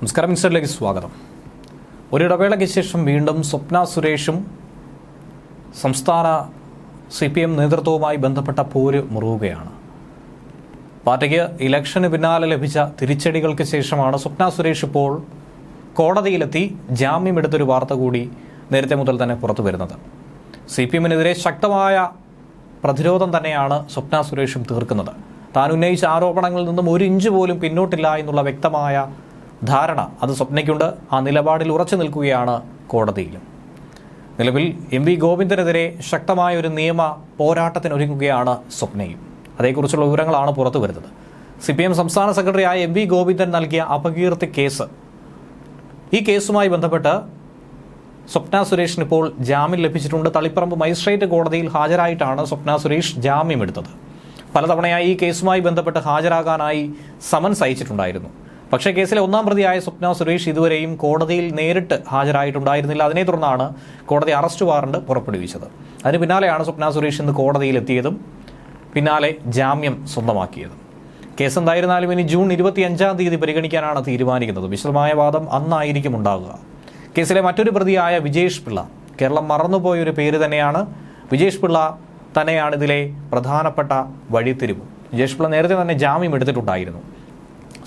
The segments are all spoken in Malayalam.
നമസ്കാരം മിനിസ്റ്ററിലേക്ക് സ്വാഗതം. ഒരിടവേളയ്ക്ക് ശേഷം വീണ്ടും സ്വപ്ന സുരേഷും സംസ്ഥാന സി പി എം നേതൃത്വവുമായി ബന്ധപ്പെട്ട പോര് മുറുകുകയാണ്. പാർട്ടിക്ക് ഇലക്ഷന് പിന്നാലെ ലഭിച്ച തിരിച്ചടികൾക്ക് ശേഷമാണ് സ്വപ്ന സുരേഷ് ഇപ്പോൾ കോടതിയിലെത്തി ജാമ്യമെടുത്തൊരു വാർത്ത കൂടി നേരത്തെ മുതൽ തന്നെ പുറത്തു വരുന്നത്. സി പി എമ്മിനെതിരെ ശക്തമായ പ്രതിരോധം തന്നെയാണ് സ്വപ്ന സുരേഷും തീർക്കുന്നത്. താൻ ഉന്നയിച്ച ആരോപണങ്ങളിൽ നിന്നും ഒരു ഇഞ്ച് പോലും പിന്നോട്ടില്ല എന്നുള്ള വ്യക്തമായ ധാരണ അത് സ്വപ്നയ്ക്കുണ്ട്. ആ നിലപാടിൽ ഉറച്ചു നിൽക്കുകയാണ് കോടതിയിലും. നിലവിൽ എം വി ഗോവിന്ദനെതിരെ ശക്തമായ ഒരു നിയമ പോരാട്ടത്തിനൊരുങ്ങുകയാണ് സ്വപ്നയും. അതേക്കുറിച്ചുള്ള വിവരങ്ങളാണ് പുറത്തു വരുന്നത്. സി പി എം സംസ്ഥാന സെക്രട്ടറിയായ എം വി ഗോവിന്ദൻ നൽകിയ അപകീർത്തി കേസ്. ഈ കേസുമായി ബന്ധപ്പെട്ട് സ്വപ്ന സുരേഷിന് ഇപ്പോൾ ജാമ്യം ലഭിച്ചിട്ടുണ്ട്. തളിപ്പറമ്പ് മജിസ്ട്രേറ്റ് കോടതിയിൽ ഹാജരായിട്ടാണ് സ്വപ്ന സുരേഷ് ജാമ്യം എടുത്തത്. പലതവണയായി ഈ കേസുമായി ബന്ധപ്പെട്ട് ഹാജരാകാനായി സമൻസ് അയച്ചിട്ടുണ്ടായിരുന്നു. പക്ഷേ കേസിലെ ഒന്നാം പ്രതിയായ സ്വപ്ന സുരേഷ് ഇതുവരെയും കോടതിയിൽ നേരിട്ട് ഹാജരായിട്ടുണ്ടായിരുന്നില്ല. അതിനെ തുടർന്നാണ് കോടതി അറസ്റ്റ് വാറണ്ട് പുറപ്പെടുവിച്ചത്. അതിന് പിന്നാലെയാണ് സ്വപ്ന സുരേഷ് ഇന്ന് കോടതിയിൽ എത്തിയതും പിന്നാലെ ജാമ്യം സ്വന്തമാക്കിയതും. കേസ് എന്തായിരുന്നാലും ഇനി ജൂൺ ഇരുപത്തിയഞ്ചാം തീയതി പരിഗണിക്കാനാണ് തീരുമാനിക്കുന്നത്. വിശദമായ വാദം അന്നായിരിക്കും ഉണ്ടാകുക കേസിലെ മറ്റൊരു പ്രതിയായ വിജേഷ് പിള്ള. കേരളം മറന്നുപോയ ഒരു പേര് തന്നെയാണ്. വിജേഷ് പിള്ള തന്നെയാണ് ഇതിലെ പ്രധാനപ്പെട്ട വഴിത്തിരിവ്. വിജേഷ് പിള്ള നേരത്തെ തന്നെ ജാമ്യം എടുത്തിട്ടുണ്ടായിരുന്നു.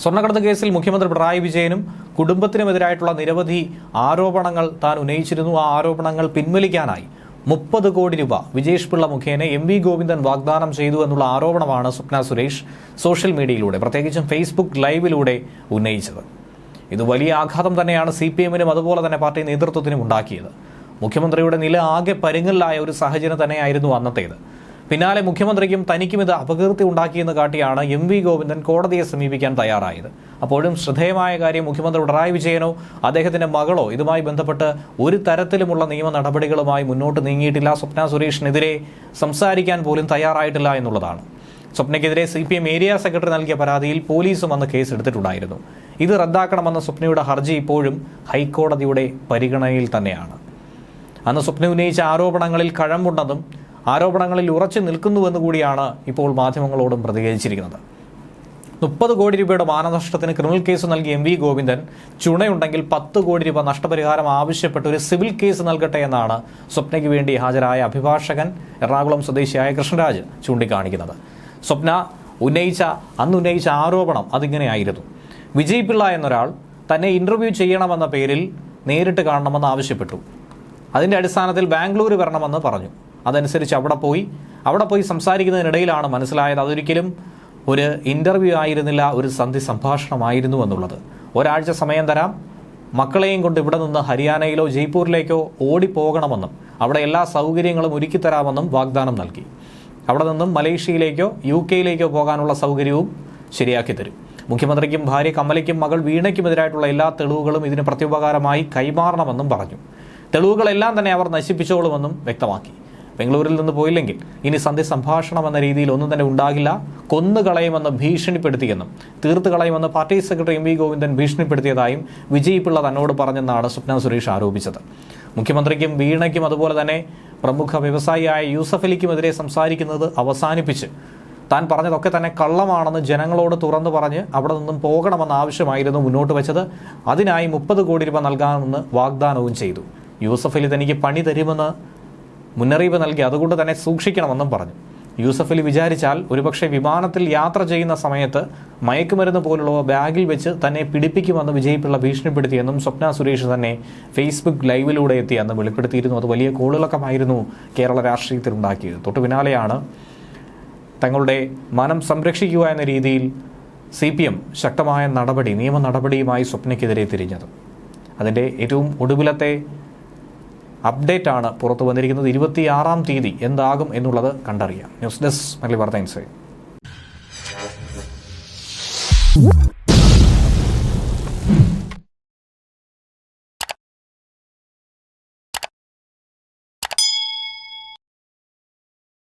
സ്വർണക്കടത്ത് കേസിൽ മുഖ്യമന്ത്രി പിണറായി വിജയനും കുടുംബത്തിനുമെതിരായിട്ടുള്ള നിരവധി ആരോപണങ്ങൾ താൻ ഉന്നയിച്ചിരുന്നു. ആ ആരോപണങ്ങൾ പിൻവലിക്കാനായി മുപ്പത് കോടി രൂപ വിജേഷ് പിള്ള മുഖേന എം വി ഗോവിന്ദൻ വാഗ്ദാനം ചെയ്തു എന്നുള്ള ആരോപണമാണ് സ്വപ്ന സുരേഷ് സോഷ്യൽ മീഡിയയിലൂടെ പ്രത്യേകിച്ചും ഫേസ്ബുക്ക് ലൈവിലൂടെ ഉന്നയിച്ചത്. ഇത് വലിയ ആഘാതം തന്നെയാണ് സി പി എമ്മിനും അതുപോലെ തന്നെ പാർട്ടി നേതൃത്വത്തിനും ഉണ്ടാക്കിയത്. മുഖ്യമന്ത്രിയുടെ നില ആകെ പരുങ്ങലിലായ ഒരു സാഹചര്യം തന്നെയായിരുന്നു അന്നത്തേത്. പിന്നാലെ മുഖ്യമന്ത്രിക്കും തനിക്കും ഇത് അപകീർത്തി ഉണ്ടാക്കിയെന്ന് കാട്ടിയാണ് എം വി ഗോവിന്ദൻ കോടതിയെ സമീപിക്കാൻ തയ്യാറായത്. അപ്പോഴും ശ്രദ്ധേയമായ കാര്യം മുഖ്യമന്ത്രി പിണറായി വിജയനോ അദ്ദേഹത്തിന്റെ മകളോ ഇതുമായി ബന്ധപ്പെട്ട് ഒരു തരത്തിലുമുള്ള നിയമ നടപടികളുമായി മുന്നോട്ട് നീങ്ങിയിട്ടില്ല. സ്വപ്ന സുരേഷിനെതിരെ സംസാരിക്കാൻ പോലും തയ്യാറായിട്ടില്ല എന്നുള്ളതാണ്. സ്വപ്നയ്ക്കെതിരെ C P M area secretary നൽകിയ പരാതിയിൽ പോലീസും അന്ന് കേസ് എടുത്തിട്ടുണ്ടായിരുന്നു ഇത് റദ്ദാക്കണമെന്ന സ്വപ്നയുടെ ഹർജി ഇപ്പോഴും ഹൈക്കോടതിയുടെ പരിഗണനയിൽ തന്നെയാണ്. അന്ന് സ്വപ്ന ഉന്നയിച്ച ആരോപണങ്ങളിൽ കഴമ്പുണ്ടെന്നും ആരോപണങ്ങളിൽ ഉറച്ചു നിൽക്കുന്നുവെന്ന് കൂടിയാണ് ഇപ്പോൾ മാധ്യമങ്ങളോടും പ്രതികരിച്ചിരിക്കുന്നത്. മുപ്പത് കോടി രൂപയുടെ മാനനഷ്ടത്തിന് ക്രിമിനൽ കേസ് നൽകിയ എം വി ഗോവിന്ദൻ. ചുണയുണ്ടെങ്കിൽ പത്ത് കോടി രൂപ നഷ്ടപരിഹാരം ആവശ്യപ്പെട്ട് ഒരു സിവിൽ കേസ് നൽകട്ടെ എന്നാണ് സ്വപ്നയ്ക്ക് വേണ്ടി ഹാജരായ അഭിഭാഷകൻ എറണാകുളം സ്വദേശിയായ കൃഷ്ണരാജ് ചൂണ്ടിക്കാണിക്കുന്നത്. സ്വപ്ന ഉന്നയിച്ച അന്ന് ഉന്നയിച്ച ആരോപണം അതിങ്ങനെയായിരുന്നു. വിജയ് പിള്ള എന്നൊരാൾ തന്നെ ഇന്റർവ്യൂ ചെയ്യണമെന്ന പേരിൽ നേരിട്ട് കാണണമെന്ന് ആവശ്യപ്പെട്ടു. അതിന്റെ അടിസ്ഥാനത്തിൽ ബാംഗ്ലൂർ വരണമെന്ന് പറഞ്ഞു. അതനുസരിച്ച് അവിടെ പോയി. അവിടെ പോയി സംസാരിക്കുന്നതിനിടയിലാണ് മനസ്സിലായത് അതൊരിക്കലും ഒരു ഇന്റർവ്യൂ ആയിരുന്നില്ല ഒരു സന്ധി സംഭാഷണമായിരുന്നു എന്നുള്ളത്. ഒരാഴ്ച സമയം തരാം. മക്കളെയും കൊണ്ട് ഇവിടെ നിന്ന് ഹരിയാനയിലോ ജയ്പൂരിലേക്കോ ഓടിപ്പോകണമെന്നും അവിടെ എല്ലാ സൗകര്യങ്ങളും ഒരുക്കിത്തരാമെന്നും വാഗ്ദാനം നൽകി. അവിടെ നിന്നും മലേഷ്യയിലേക്കോ യു കെയിലേക്കോ പോകാനുള്ള സൗകര്യവും ശരിയാക്കി തരും. മുഖ്യമന്ത്രിക്കും ഭാര്യ കമലയ്ക്കും മകൾ വീണയ്ക്കുമെതിരായിട്ടുള്ള എല്ലാ തെളിവുകളും ഇതിന് പ്രത്യുപകാരമായി കൈമാറണമെന്നും പറഞ്ഞു. തെളിവുകളെല്ലാം തന്നെ അവർ നശിപ്പിച്ചോളുമെന്നും വ്യക്തമാക്കി. ബംഗളൂരിൽ നിന്ന് പോയില്ലെങ്കിൽ ഇനി സന്ധി സംഭാഷണം എന്ന രീതിയിൽ ഒന്നും തന്നെ ഉണ്ടാകില്ല. കൊന്നുകളയുമെന്ന് ഭീഷണിപ്പെടുത്തിയെന്നും തീർത്ത് കളയുമെന്ന് party secretary M V Govindan ഭീഷണിപ്പെടുത്തിയതായും Vijay Pillai തന്നോട് പറഞ്ഞെന്നാണ് സ്വപ്ന സുരേഷ് ആരോപിച്ചത്. മുഖ്യമന്ത്രിക്കും വീണയ്ക്കും അതുപോലെ തന്നെ പ്രമുഖ വ്യവസായിയായ യൂസഫ് അലിക്കുമെതിരെ സംസാരിക്കുന്നത് അവസാനിപ്പിച്ച്. താൻ പറഞ്ഞതൊക്കെ തന്നെ കള്ളമാണെന്ന് ജനങ്ങളോട് തുറന്നു പറഞ്ഞ് അവിടെ നിന്നും പോകണമെന്ന ആവശ്യമായിരുന്നു മുന്നോട്ട് വെച്ചത്. അതിനായി മുപ്പത് കോടി രൂപ നൽകാമെന്ന് വാഗ്ദാനവും ചെയ്തു. യൂസഫ് അലി തനിക്ക് പണി തരുമെന്ന് മുന്നറിയിപ്പ് നൽകി അതുകൊണ്ട് തന്നെ സൂക്ഷിക്കണമെന്നും പറഞ്ഞു. യൂസഫ് അലി വിചാരിച്ചാൽ ഒരുപക്ഷെ വിമാനത്തിൽ യാത്ര ചെയ്യുന്ന സമയത്ത് മയക്കുമരുന്ന് പോലുള്ളവ ബാഗിൽ വെച്ച് തന്നെ പിടിപ്പിക്കുമെന്ന് വിജയിപ്പിള്ള ഭീഷണിപ്പെടുത്തിയെന്നും സ്വപ്ന സുരേഷ് തന്നെ ഫേസ്ബുക്ക് ലൈവിലൂടെ എത്തി അന്ന് വെളിപ്പെടുത്തിയിരുന്നു. അത് വലിയ കോളിളക്കമായിരുന്നു കേരള രാഷ്ട്രീയത്തിൽ ഉണ്ടാക്കിയത് തൊട്ടു പിന്നാലെയാണ് തങ്ങളുടെ മനം സംരക്ഷിക്കുക എന്ന രീതിയിൽ സി പി എം ശക്തമായ നടപടി നിയമ നടപടിയുമായി സ്വപ്നയ്ക്കെതിരെ തിരിഞ്ഞത്. അതിന്റെ ഏറ്റവും ഒടുവിലത്തെ അപ്ഡേറ്റ് ആണ് പുറത്തു വന്നിരിക്കുന്നത്. ഇരുപത്തിയാറാം തീയതി എന്താകും എന്നുള്ളത് കണ്ടറിയാം. ന്യൂസ് ഡെസ്ക് മല്ലി വാർത്ത ഇൻസൈഡ്